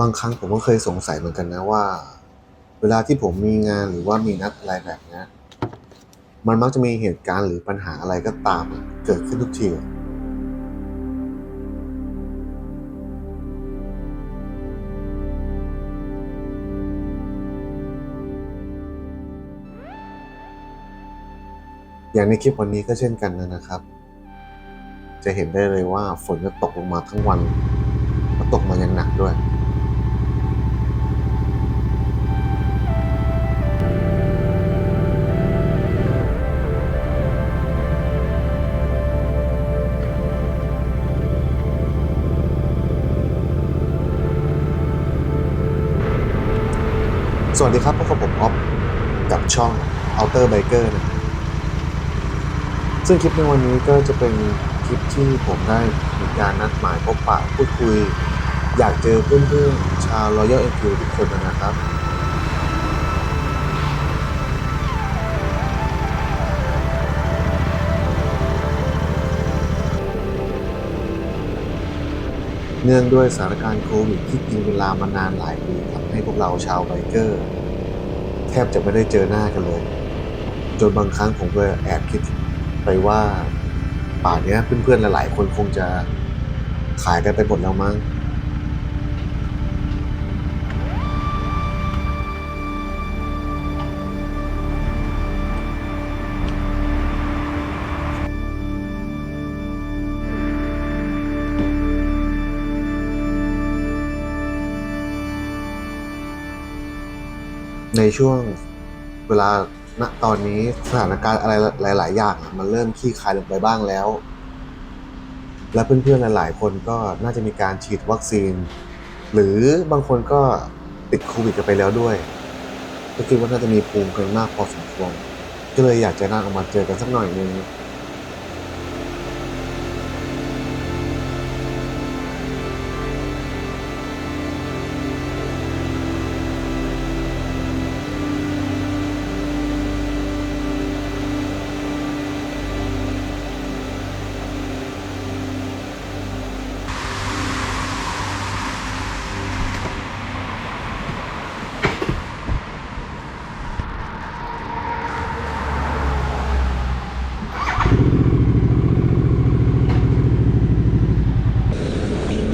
บางครั้งผมก็เคยสงสัยเหมือนกันนะว่า เวลาที่ผมมีงานหรือว่ามีนัดอะไรแบบนี้มันมักจะมีเหตุการณ์หรือปัญหาอะไรก็ตามเกิดขึ้นทุกทีอย่างในคลิปวันนี้ก็เช่นกันนะครับ จะเห็นได้เลยว่าฝนจะตกลงมาทั้งวันแล้วตกมาอย่างหนักด้วย วัสดีครับพบกับผมออฟกับช่อง Outer Biker นะครับซึ่งคลิปในวันนี้ก็จะเป็นคลิปที่ผมได้มีการนัดหมายพบปะพูดคุย อยากเจอเพื่อนๆชาว Royal Enfield ทุกคนนะครับ เนื่องด้วยสถานการณ์โควิดที่กินเวลามานานหลายปีทำให้พวกเราชาวไบเกอร์ แทบจะไม่ได้เจอหน้ากันเลย จนบางครั้งผมก็แอบคิดไปว่า ป่านนี้เพื่อนๆหลายๆคนคงจะขายกันไปหมดแล้วมั้ง ในช่วงเวลาณตอนนี้สถานการณ์อะไรหลาย ๆ อย่างมันเริ่มคลี่คลายลงไปบ้างแล้ว และเพื่อน ๆ หลาย ๆ คนก็น่าจะมีการฉีดวัคซีน หรือบางคนก็ติดโควิดกันไปแล้วด้วย ก็คิดว่าน่าจะมีภูมิกันมากพอสมควรก็เลยอยากจะนัดออกมาเจอกันสักหน่อยนึง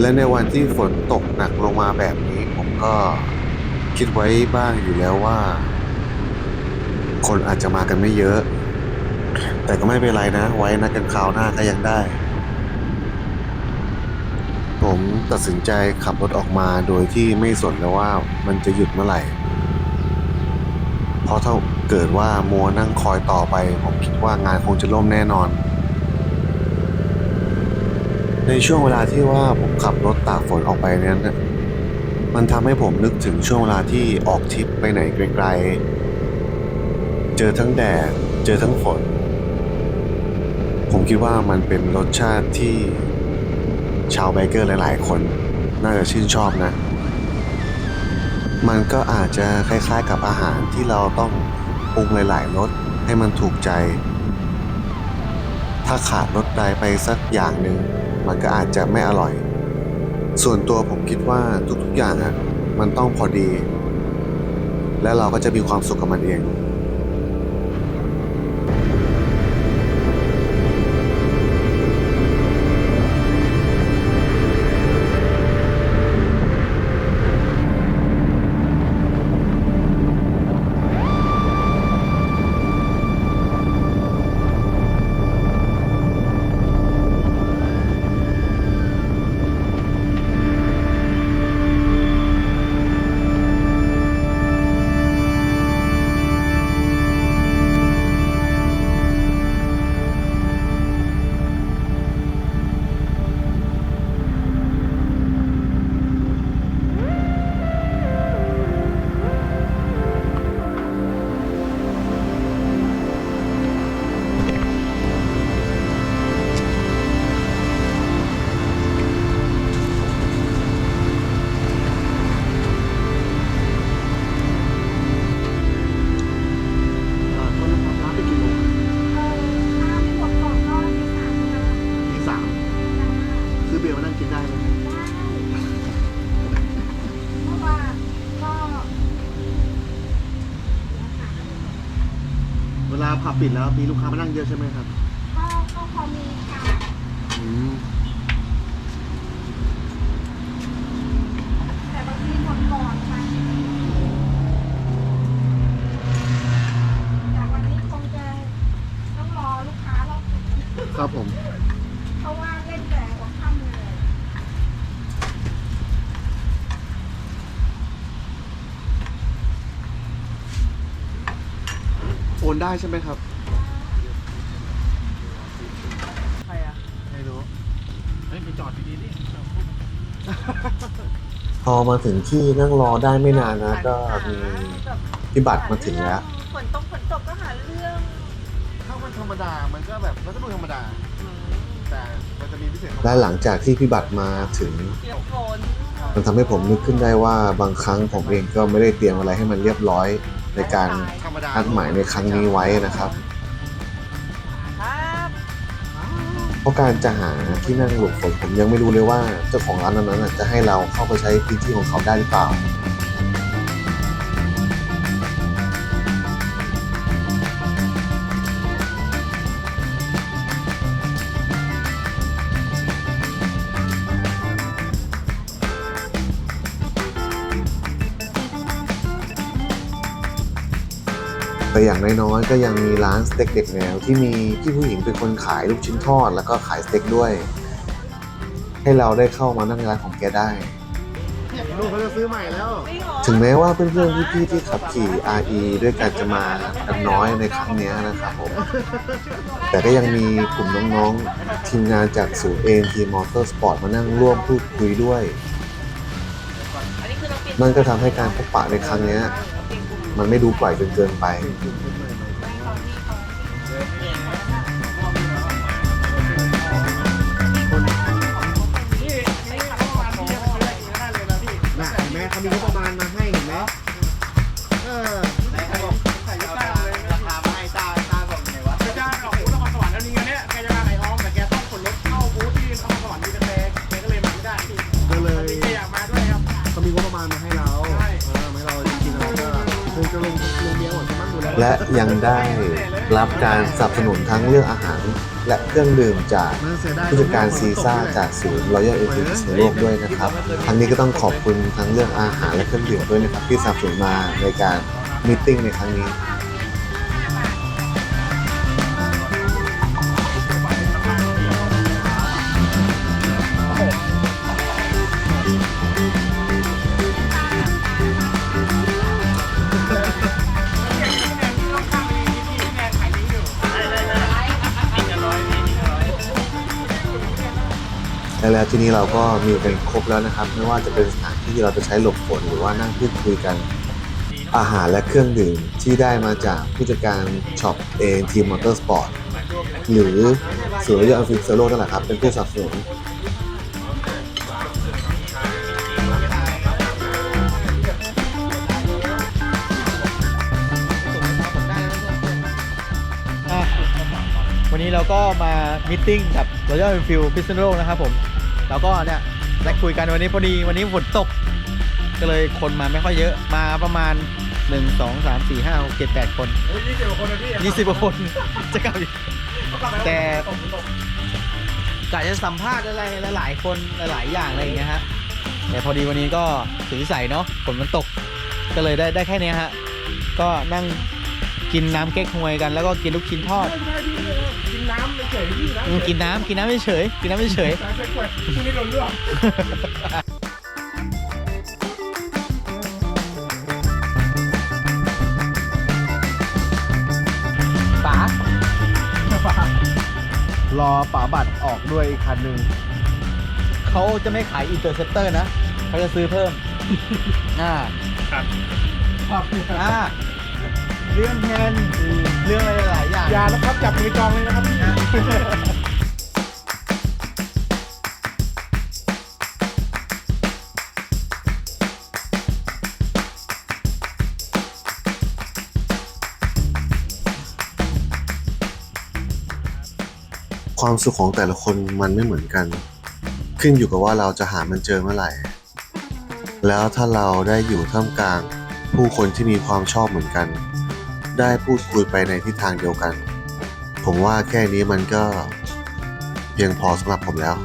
และในวันที่ฝนตกหนักลงมาแบบนี้ผมก็คิดไว้บ้างอยู่แล้วว่า คนอาจจะมากันไม่เยอะ แต่ก็ไม่เป็นไรนะ ไว้นัดกันคราวหน้าก็ยังได้ ผมตัดสินใจขับรถออกมาโดยที่ไม่สนแล้วว่ามันจะหยุดเมื่อไหร่ เพราะถ้าเกิดว่ามัวนั่งคอยต่อไป ผมคิดว่างานคงจะล่มแน่นอน ในช่วงเวลาที่ว่าผมขับรถตากฝนออกไปนั้นมันทำให้ผมนึกถึงช่วงเวลาที่ออกทริปไปไหนไกลๆ เจอทั้งแดด เจอทั้งฝน ผมคิดว่ามันเป็นรสชาติที่ชาวไบเกอร์หลายๆ คน น่าจะชื่นชอบนะ มันก็อาจจะคล้ายๆกับอาหารที่เราต้องปรุงหลายๆรสให้มันถูกใจ ถ้าขาดรสใดไปสักอย่างหนึ่ง มันก็อาจจะไม่อร่อย ส่วนตัวผมคิดว่าทุกๆอย่างอะมันต้องพอดี และเราก็จะมีความสุขกับมันเอง ปิดแล้วมีลูกค้ามานั่งเยอะใช่ไหมครับก็ก็พอมีค่ะอืมแต่บางทีหมดก่อนค่ะแต่วันนี้คงจะต้องรอลูกค้ารอบครับผม เพราะว่าเล่นแต่หัวค่ำเลย โอ นได้ใช่ไหมครับ ใครอะ ไม่รู้ เฮ้ยไปจอดดีๆดิพอมาถึงที่นั่งรอได้ไม่นานนะ ก็มีพี่บัตรมาถึงแล้ว ฝนตกฝนตกก็หาเรื่องถ้ามันธรรมดา มันก็แบบมันก็ดูธรรมดา แต่มันจะมีพิเศษและหลังจากที่พี่บัตรมาถึง เปียกฝนมันทำให้ผมนึกขึ้นได้ว่าบางครั้งผมเองก็ไม่ได้เตรียมอะไรให้มันเรียบร้อย ในการธรรมดานัดหมายในครั้งนี้ไว้นะครับครับเพราะการจะหาที่นั่งหลบฝนผมยังไม่รู้เลยว่าเจ้าของร้านนั้นๆจะให้เราเข้าไปใช้พื้นที่ของเขาได้หรือเปล่า แต่อย่างน้อยๆก็ยังมีร้านสเต็กเด็กแนวที่มีพี่ผู้หญิงเป็นคนขายลูกชิ้นทอดแล้วก็ขายสเต็กด้วย ให้เราได้เข้ามานั่งในร้านของแกได้ ลูกเขาจะซื้อใหม่แล้วไม่หรอถึงแม้ว่าเพื่อนๆพี่ๆที่ขับขี่ RE ด้วยกันจะมากันน้อยในครั้งเนี้ยนะครับผม แต่ก็ยังมีกลุ่มน้องๆ ทีมงานจากศูนย์เอ็นทีมอเตอร์สปอร์ตมานั่งร่วมพูดคุยด้วยอันนี้คือเราเปลี่ยนนั่นก็ทำให้การพบปะในครั้งเนี้ย มันไม่ดูปล่อยจนเกินไปนี่นี่เมื่อวานพี่จะไปซื้ออะไรกินก็ได้เลยนะพี่น่ะเห็นไหมเขามีงบประมาณมาให้เห็นไหมเออใส่บอกใส่ยุคใต้เลยราคามาให้ต้าต้าบอกไงวะจะจ้างออกบูธนครสวรรค์แล้วนี่ไงเนี่ยแกจะมาไก่อ้อมแต่แกต้องขนรถเข้าบูธที่นครสวรรค์มีกระแตแกก็เลยมาไม่ได้พี่ก็เลยแกอยากมาด้วยครับเขามีงบประมาณมาให้เรา และยังได้รับการสนับสนุนทั้งเรื่องอาหาร และเครื่องดื่มจากผู้จัดการซีซ่าจากศูนย์รอยัลเอทิสในโลกด้วยนะครับทั้งนี้ก็ต้องขอบคุณทั้งเรื่องอาหารและเครื่องดื่มด้วยนะครับที่สนับสนุนมาในการมิ팅ในครั้งนี้ และแล้วที่นี้เราก็มีกันครบแล้วนะครับ ไม่ว่าจะเป็นสถานที่ที่เราจะใช้หลบฝนหรือว่านั่งพูดคุยกัน อาหารและเครื่องดื่มที่ได้มาจากผู้จัดการช็อปเองทีมมอเตอร์สปอร์ตหรือศูนย์รอยัลอัลฟินเซโลนั่นแหละครับ เป็นผู้สนับสนุนวันนี้เราก็มามิทติ้งกับ Royal Enfield พิษณุโลกนะครับผม แล้วก็เนี่ยได้คุยกันวันนี้พอดีวันนี้ฝนตก ก็เลยคนมาไม่ค่อยเยอะมาประมาณ 1 2 3 4 5 6 7 8 คน เฮ้ยยี่สิบกว่าคนนะพี่20กว่าคน จะกลับอีก แต่ กะจะสัมภาษณ์อะไรหลายๆ คนหลายๆ อย่างอะไรอย่างเงี้ยฮะแต่พอดีวันนี้ก็ถือวิสัยเนาะฝนมันตก ก็เลยได้ได้แค่เนี้ยฮะ ก็นั่ง กินน้ำเก๊กฮวยกันแล้วก็กินลูกชิ้นทอด ไม่ใช่พี่กินน้ำเฉยๆพี่นะอืมกินน้ำกินน้ำเฉยๆกินน้ำเฉยน้ำเฉยๆช่วงนี้โดนเรื่องๆป๋ารอป๋าบัตรออกด้วยอีกคันหนึ่งเขาจะไม่ขายอินเตอร์เซปเตอร์นะเขาจะซื้อเพิ่ม อ่าครับ อ่า เรื่องแทนเรื่องอะไรหลายๆอย่างอย่านะครับจับมือจองเลยนะครับพี่ความสุขของแต่ละคนมันไม่เหมือนกัน ขึ้นอยู่กับว่าเราจะหามันเจอเมื่อไหร่ แล้วถ้าเราได้อยู่ท่ามกลาง ผู้คนที่มีความชอบเหมือนกัน ได้พูดคุยไปในทิศทางเดียวกัน ผมว่าแค่นี้มันก็เพียงพอสำหรับผมแล้ว